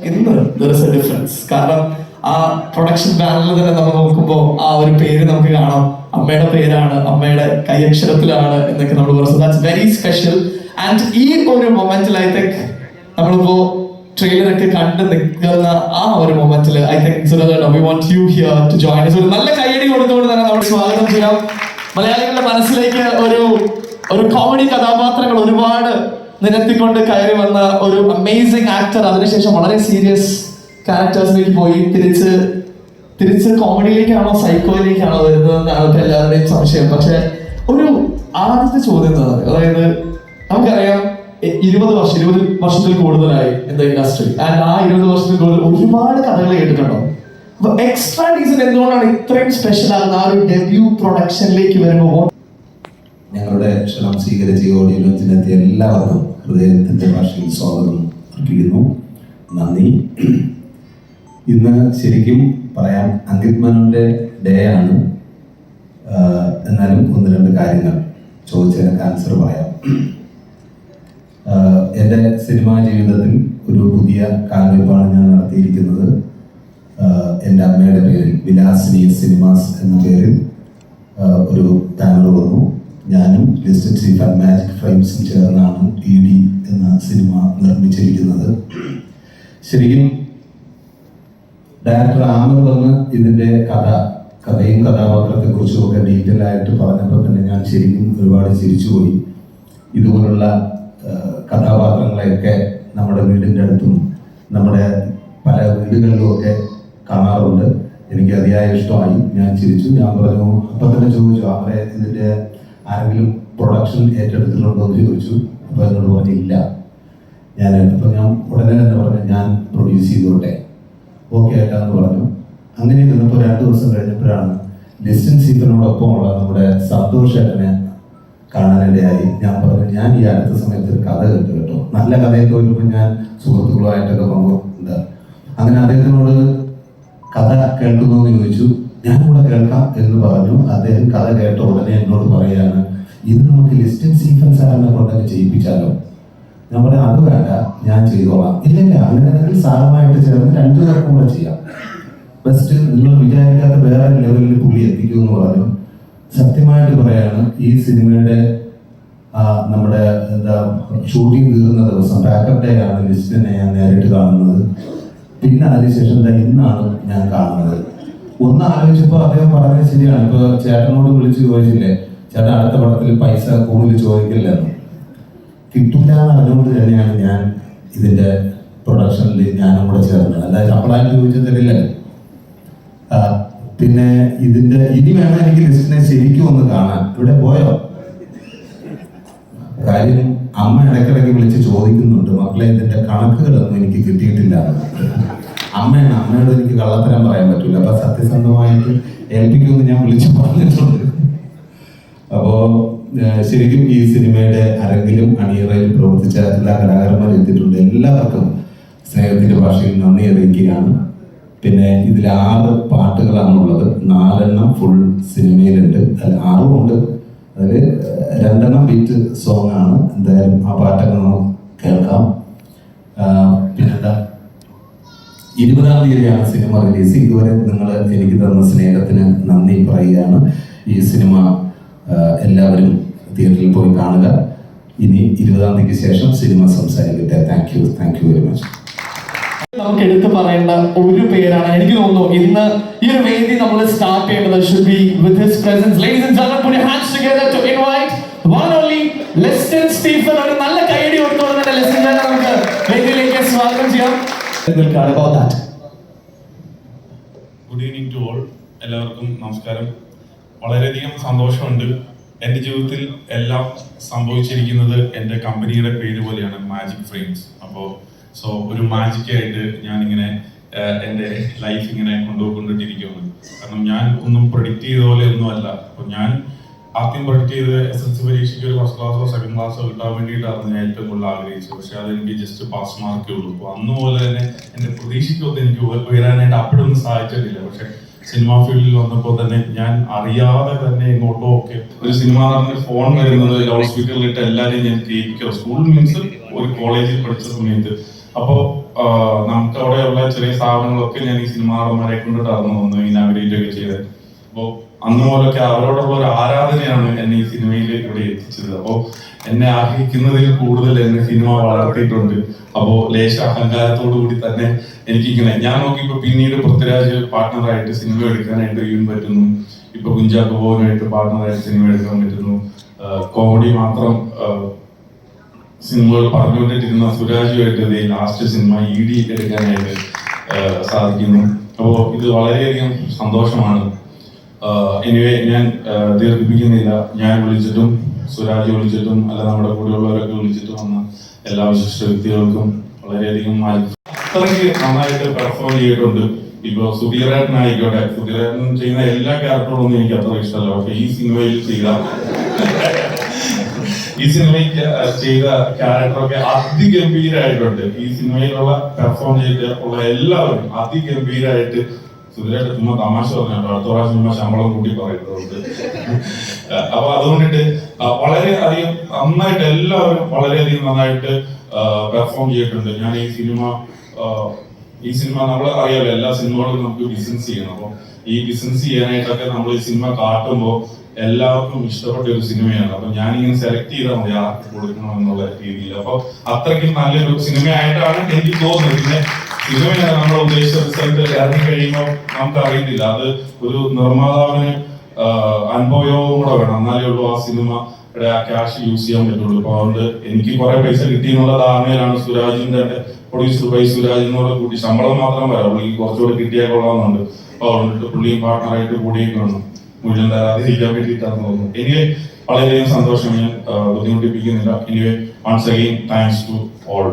ഇന്ന് ഡിഫറൻസ് കാരണം ആ പ്രൊഡക്ഷൻ ബാനറിൽ തന്നെ നമ്മൾ നോക്കുമ്പോൾ ആ ഒരു പേര് നമുക്ക് കാണാം. അമ്മയുടെ പേരാണ് അമ്മയുടെ കൈയക്ഷരത്തിലാണ് എന്നൊക്കെ നമ്മൾ പറഞ്ഞു ദാറ്റ്സ് വെരി സ്പെഷ്യൽ ആൻഡ് ഈ ഒരു മൊമെന്റിൽ ഐ തിങ്ക് നമ്മളിപ്പോ ട്രെയിലറൊക്കെ കണ്ട് നിൽക്കുന്ന ആ ഒരു മൊമെന്റിൽ I think we want you here to join ഒരു നല്ല കൈയടി കൊടുത്തുകൊണ്ട് തന്നെ നമ്മൾ സ്വാഗതം ചെയ്യാം. മലയാളികളുടെ മനസ്സിലേക്ക് ഒരു ഒരു കോമഡി കഥാപാത്രങ്ങൾ ഒരുപാട് നിരത്തിക്കൊണ്ട് കയറി വന്ന ഒരു അമേസിംഗ് ആക്ടർ അതിനുശേഷം വളരെ സീരിയസ് ക്യാരക്ടേഴ്സിലേക്ക് പോയി. തിരിച്ച് തിരിച്ച് കോമഡിയിലേക്കാണോ സൈക്കോയിലേക്കാണോ വരുന്നതെന്നാണ് ആൾക്ക് എല്ലാവരുടെയും സംശയം. പക്ഷെ ഒരു ആദ്യത്തെ ചോദ്യം എന്താ പറയുക? അതായത് നമുക്കറിയാം ഇരുപത് വർഷം ഇരുപത് വർഷത്തിൽ കൂടുതലായി എന്താ ഇൻഡസ്ട്രി ആൻഡ് ആ ഇരുപത് വർഷത്തിൽ കൂടുതൽ ഒരുപാട് കഥകൾ കേട്ടിട്ടുണ്ടോ? അപ്പൊ എക്സ്ട്രാ ഡീസൺ എന്തുകൊണ്ടാണ് ഇത്രയും സ്പെഷ്യൽ ആകുന്ന ആ ഒരു ഡെബ്യൂ പ്രൊഡക്ഷനിലേക്ക് വരുമ്പോൾ ഞങ്ങളുടെ ക്ഷണം സ്വീകരിച്ച ഈ ഓഡിയോത്തിനെത്തിയ എല്ലാവർക്കും ഹൃദയത്തിന്റെ ഭാഷയിൽ സ്വാഗതം അർപ്പിക്കുന്നു. നന്ദി. ഇന്ന് ശരിക്കും പറയാം അങ്കിത് മനോന്റെ ഡേ ആണ്. എന്നാലും ഒന്ന് രണ്ട് കാര്യങ്ങൾ ചോദിച്ചതിനൊക്കെ ആൻസർ പറയാം. എന്റെ സിനിമാ ജീവിതത്തിൽ ഒരു പുതിയ കാൽവെപ്പാണ് ഞാൻ നടത്തിയിരിക്കുന്നത് എന്റെ അമ്മയുടെ പേരിൽ വിലാസിനി സിനിമാസ് എന്ന പേരിൽ ഒരു ചാനൽ വന്നു. ഞാനും ലിസ്റ്റഡ് ചീഫ് ആൻഡ് മാജിക് ഫൈംസും ചേർന്നാണ് ഇ ഡി എന്ന സിനിമ നിർമ്മിച്ചിരിക്കുന്നത്. ശരിക്കും ഡയറക്ടർ ആമർ വന്ന് ഇതിന്റെ കഥ കഥയും കഥാപാത്രത്തെ കുറിച്ചും ഒക്കെ ഡീറ്റെയിൽ ആയിട്ട് പറഞ്ഞപ്പോൾ തന്നെ ഞാൻ ശരിക്കും ഒരുപാട് ചിരിച്ചുപോയി. ഇതുപോലുള്ള കഥാപാത്രങ്ങളെയൊക്കെ നമ്മുടെ വീടിന്റെ അടുത്തും നമ്മുടെ പല വീടുകളിലും ഒക്കെ കാണാറുണ്ട്. എനിക്ക് അതിയായ ഇഷ്ടമായി. ഞാൻ ചിരിച്ചു. ഞാൻ പറഞ്ഞു അപ്പം തന്നെ ചോദിച്ചു അവരെ ഇതിന്റെ ആരെങ്കിലും പ്രൊഡക്ഷൻ ഏറ്റെടുത്തിട്ടുണ്ടോ എന്ന് ചോദിച്ചു. അപ്പോൾ എന്നോട് പറഞ്ഞു ഇല്ല. ഞാൻ അപ്പോൾ ഞാൻ ഉടനെ തന്നെ പറഞ്ഞു ഞാൻ പ്രൊഡ്യൂസ് ചെയ്തോട്ടെ. ഓക്കെ ആയിട്ടാന്ന് പറഞ്ഞു. അങ്ങനെ ഇരുന്നപ്പോൾ രണ്ട് ദിവസം കഴിഞ്ഞപ്പോഴാണ് ലിസ്റ്റൻ സീപ്പറിനോടൊപ്പമുള്ള നമ്മുടെ സന്തോഷ് ഏട്ടനെ കാണാനിടയായി. ഞാൻ പറഞ്ഞു ഞാൻ ഈ അടുത്ത സമയത്ത് ഒരു കഥ കേട്ടു കേട്ടോ. നല്ല കഥയൊക്കെ വരുമ്പോൾ ഞാൻ സുഹൃത്തുക്കളുമായിട്ടൊക്കെ പങ്കുണ്ട് അങ്ങനെ അദ്ദേഹത്തിനോട് കഥ കേൾക്കുന്നു എന്ന് ചോദിച്ചു. ഞാൻ കൂടെ കേൾക്കാം എന്ന് പറഞ്ഞു. അദ്ദേഹം കഥ കേട്ട ഉടനെ എന്നോട് പറയാണ് ഇത് നമുക്ക് ലിസ്റ്റൻ സീക്വൻസ് സാറിനെ കൊണ്ടൊക്കെ ചെയ്യിപ്പിച്ചാലോ? ഞാൻ പറഞ്ഞു അത് വേണ്ട ഞാൻ ചെയ്തോളാം. ഇല്ലെങ്കിൽ അങ്ങനെയാണെങ്കിൽ സാറുമായിട്ട് ചേർന്ന് രണ്ടു പേർക്കും കൂടെ ചെയ്യാം. ബെസ്റ്റ് നിങ്ങൾ വിചാരിക്കാത്ത വേറെ ലെവലിൽ പുള്ളി എത്തിക്കും എന്ന് പറഞ്ഞു. സത്യമായിട്ട് പറയാണ് ഈ സിനിമയുടെ നമ്മുടെ എന്താ ഷൂട്ടിംഗ് തീർന്ന ദിവസം ബാക്കപ്പ് ഡേ ആണ് ലിസ്റ്റിനെ ഞാൻ നേരിട്ട് കാണുന്നത്. പിന്നെ അതിനുശേഷം ഇന്നാണ് ഞാൻ കാണുന്നത്. ഒന്ന് ആലോചിച്ചപ്പോൾ അദ്ദേഹം പറഞ്ഞത് ശരിയാണ്. ഇപ്പൊ ചേട്ടനോട് വിളിച്ചു ചോദിച്ചില്ലേ ചേട്ടൻ അടുത്ത പടത്തിൽ പൈസ കൂടുതൽ ചോദിക്കില്ലെന്ന്. കിട്ടില്ല എന്ന് അറിഞ്ഞുകൊണ്ട് തന്നെയാണ് ഞാൻ ഇതിന്റെ പ്രൊഡക്ഷനിൽ ഞാനും കൂടെ ചേർന്നത്. അല്ലാതെ ശമ്പളമായിട്ട് ചോദിച്ചു തരില്ലല്ലോ പിന്നെ ഇതിന്റെ ഇനി വേണം എനിക്ക് ലിസ്റ്റിനെ ശരിക്കും ഒന്ന് കാണാൻ. ഇവിടെ പോയോ? കാര്യം അമ്മ ഇടയ്ക്കിടയ്ക്ക് വിളിച്ച് ചോദിക്കുന്നുണ്ട്. മക്കളെ ഇതിന്റെ കണക്കുകളൊന്നും എനിക്ക് കിട്ടിയിട്ടില്ല. അമ്മയാണ്. അമ്മയോട് എനിക്ക് കള്ളത്തരം പറയാൻ പറ്റില്ല അപ്പൊ സത്യസന്ധമായിട്ട് ഏൽപ്പിക്കുമെന്ന് ഞാൻ വിളിച്ചു പറഞ്ഞിട്ടുണ്ട്. അപ്പോ ശരിക്കും ഈ സിനിമയുടെ അരങ്ങിലും അണിയറയിലും പ്രവർത്തിച്ച എല്ലാ കലാകാരന്മാരും എത്തിയിട്ടുണ്ട്. എല്ലാവർക്കും സ്നേഹത്തിന്റെ ഭാഷയിൽ നന്ദി അറിയിക്കുകയാണ്. പിന്നെ ഇതിൽ ആറ് പാട്ടുകളാണുള്ളത്. നാലെണ്ണം ഫുൾ സിനിമയിലുണ്ട്. അതിൽ ആറും ഉണ്ട് അതിൽ രണ്ടെണ്ണം ബീറ്റ് സോങ് ആണ്. എന്തായാലും ആ പാട്ടൊക്കെ നമുക്ക് കേൾക്കാം ആഹ് പിന്നെന്താ ഇരുപതാം തീയതിയാണ് സിനിമ റിലീസ്. ഇതുവരെ നിങ്ങൾ എനിക്ക് തന്ന സ്നേഹത്തിന് നന്ദി പറയുകയാണ്. ഈ സിനിമ എല്ലാവരും തിയേറ്ററിൽ പോയി കാണുക. ഇനി ഇരുപതാം തീയതിക്ക് ശേഷം സിനിമ സംസാരിക്കട്ടെ. Thank you thank you very much നമുക്ക് എടുത്തു പറയേണ്ട ഒരു പേരാണ് എനിക്ക് തോന്നുന്നു ഇന്ന് ഈ ഒരു വേദി നമ്മൾ സ്റ്റാർട്ട് ചെയ്യേണ്ടത് should be with his presence. Ladies and gentlemen put hands together to invite one only Listin Stephen ഒരു നല്ല കൈയടി കൊടുത്തോണ്ട് തന്നെ ലെസ്റ്റൻ നമുക്ക് വേദിയിലേക്ക് സ്വാഗതം ചെയ്യാം. ഗുഡ് ഈവനിങ് ടു ഓൾ എല്ലാവർക്കും നമസ്കാരം. വളരെയധികം സന്തോഷമുണ്ട്. എന്റെ ജീവിതത്തിൽ എല്ലാം സംഭവിച്ചിരിക്കുന്നത് എന്റെ കമ്പനിയുടെ പേര് പോലെയാണ് മാജിക് ഫ്രെയിംസ് അപ്പോൾ സോ ഒരു മാജിക് ആയിട്ട് ഞാനിങ്ങനെ എന്റെ ലൈഫ് ഇങ്ങനെ കൊണ്ടുപോയിക്കൊണ്ടിരിക്കുകയാണ്. കാരണം ഞാൻ ഒന്നും പ്രൊഡിക്റ്റ് ചെയ്ത പോലെ ഒന്നും അല്ല അപ്പോൾ ഞാൻ ആദ്യം പ്രൊജക്ട് ചെയ്ത് എസ് എൽ സി പരീക്ഷയ്ക്ക് ഒരു ഫസ്റ്റ് ക്ലാസ്സോ സെക്കൻഡ് ക്ലാസ്സോ കിട്ടാൻ വേണ്ടിയിട്ടായിരുന്നു ഞാൻ ഏറ്റവും കൂടുതൽ ആഗ്രഹിച്ചത്. പക്ഷെ അതെനിക്ക് ജസ്റ്റ് പാസ് മാർക്കേ ഉള്ളൂ. അപ്പോൾ അന്ന് പോലെ തന്നെ എന്റെ പ്രതീക്ഷയ്ക്കൊന്നും എനിക്ക് ഉയ- ഉയരാനായിട്ട് അപ്പോഴൊന്നും സാധിച്ചിട്ടില്ല. പക്ഷെ സിനിമാ ഫീൽഡിൽ വന്നപ്പോൾ തന്നെ ഞാൻ അറിയാതെ തന്നെ ഇങ്ങോട്ടോ ഒക്കെ ഒരു സിനിമാ നടന്റെ ഫോൺ വരുന്നത് ലൗഡ് സ്പീക്കറിലിട്ട് എല്ലാവരെയും ഞാൻ കേൾക്കുക സ്കൂൾ മീൻസ് ഒരു കോളേജിൽ പഠിച്ച സമയത്ത്. അപ്പോൾ നമുക്ക് അവിടെയുള്ള ചെറിയ സ്ഥാപനങ്ങളൊക്കെ ഞാൻ ഈ സിനിമാ നടന്മാരെ കൊണ്ടിട്ടായിരുന്നു ഒന്ന് ഇനാഗ്രേറ്റ് ഒക്കെ ചെയ്തത്. അപ്പോ അന്ന് മുതലൊക്കെ അവരോടുള്ള ഒരു ആരാധനയാണ് എന്നെ ഈ സിനിമയിൽ ഇവിടെ എത്തിച്ചത്. അപ്പോ എന്നെ ആഗ്രഹിക്കുന്നതിൽ കൂടുതൽ എന്നെ സിനിമ വളർത്തിയിട്ടുണ്ട്. അപ്പോ ലേശ അഹങ്കാരത്തോടു കൂടി തന്നെ എനിക്കിങ്ങനെ ഞാൻ നോക്കിയപ്പോ പിന്നീട് പൃഥ്വിരാജ് പാർട്ട്ണറായിട്ട് സിനിമ എടുക്കാനായിട്ട് ഇവൻ പറ്റുന്നു. ഇപ്പൊ കുഞ്ചാക്കോ ബോബനായിട്ട് പാർട്ട്ണറായിട്ട് സിനിമ എടുക്കാൻ പറ്റുന്നു. കോമഡി മാത്രം സിനിമകൾ പറഞ്ഞുകൊണ്ടിട്ടിരുന്ന സുരാജുമായിട്ട് ലാസ്റ്റ് സിനിമ ഇ ഡി എടുക്കാനായിട്ട് സാധിക്കുന്നു. അപ്പോൾ ഇത് വളരെയധികം സന്തോഷമാണ്. എനിവേ ഞാൻ ദീർഘിപ്പിക്കുന്നില്ല. ഞാൻ വിളിച്ചിട്ടും സുരാജ് വിളിച്ചിട്ടും അല്ല നമ്മുടെ കൂടെയുള്ളവരൊക്കെ വിളിച്ചിട്ടും വന്ന എല്ലാ വിശിഷ്ട വ്യക്തികൾക്കും വളരെയധികം അത്രയ്ക്ക് നന്നായിട്ട് പെർഫോം ചെയ്തിട്ടുണ്ട്. ഇപ്പൊ സുധീരേട്ടൻ ആയിക്കോട്ടെ. സുധീരേട്ടൻ ചെയ്യുന്ന എല്ലാ ക്യാരക്ടറും എനിക്ക് അത്ര ഇഷ്ടമല്ല. പക്ഷെ ഈ സിനിമയിൽ ചെയ്ത ഈ സിനിമയ്ക്ക് ചെയ്ത ക്യാരക്ടറൊക്കെ അതിഗംഭീരമായിട്ടുണ്ട് ഈ സിനിമയിലുള്ള പെർഫോം ചെയ്തിട്ടുള്ള എല്ലാവരും അതിഗംഭീരമായിട്ട് സുധീരായിട്ട് ചുമ്മാ തമാശ പറഞ്ഞു അടുത്ത പ്രാവശ്യം ചുമ്മാ ശമ്പളം കൂട്ടി പറയുന്നത് അപ്പൊ അതുകൊണ്ടിട്ട് ആ, വളരെ അധികം നന്നായിട്ട് എല്ലാവരും വളരെയധികം നന്നായിട്ട് പെർഫോം ചെയ്തിട്ടുണ്ട്. ഞാൻ ഈ സിനിമ ഈ സിനിമ നമ്മൾ അറിയാലോ എല്ലാ സിനിമകളും നമുക്ക് ബിസിനസ് ചെയ്യണം. അപ്പൊ ഈ ബിസിനസ് ചെയ്യാനായിട്ടൊക്കെ നമ്മൾ ഈ സിനിമ കാട്ടുമ്പോൾ എല്ലാവർക്കും ഇഷ്ടപ്പെട്ട ഒരു സിനിമയാണ്. അപ്പൊ ഞാനിങ്ങനെ സെലക്ട് ചെയ്താൽ മതി ആർക്ക് കൊടുക്കണം എന്നുള്ള രീതിയിൽ. അപ്പൊ അത്രയ്ക്കും നല്ലൊരു സിനിമയായിട്ടാണ് എനിക്ക് തോന്നുന്നത്. പിന്നെ സിനിമ നമ്മൾ ഉദ്ദേശിച്ച റിസൾട്ട് ഇറങ്ങി കഴിയുമ്പോൾ നമുക്ക് അറിയത്തില്ല. അത് ഒരു നിർമ്മാതാവിന് അനുഭവവും കൂടെ വേണം. എന്നാലേ ഉള്ളൂ ആ സിനിമയുടെ ആ ക്യാഷ് യൂസ് ചെയ്യാൻ പറ്റുള്ളൂ. അപ്പൊ അതുകൊണ്ട് എനിക്ക് കുറെ പൈസ കിട്ടി എന്നുള്ള ധാരണയിലാണ് സുരാജിന്റെ പ്രൊഡ്യൂസർ പൈ സുരാജ് എന്നുള്ള കൂട്ടി ശമ്പളം മാത്രം വരാം പുള്ളിക്ക് കുറച്ചുകൂടെ കിട്ടിയാൽ കൊള്ളാമെന്നുണ്ട്. അപ്പൊ അതുകൊണ്ട് പുള്ളിയും പാർട്ണറായിട്ട് കൂടിയൊക്കെ വേണം. മുഴുവൻ തരാതിരിക്കാൻ വേണ്ടിയിട്ടാണ് തോന്നുന്നു. എനിക്ക് വളരെയധികം സന്തോഷം. ഞാൻ ബുദ്ധിമുട്ടിപ്പിക്കുന്നില്ല. Anyway once again thanks to all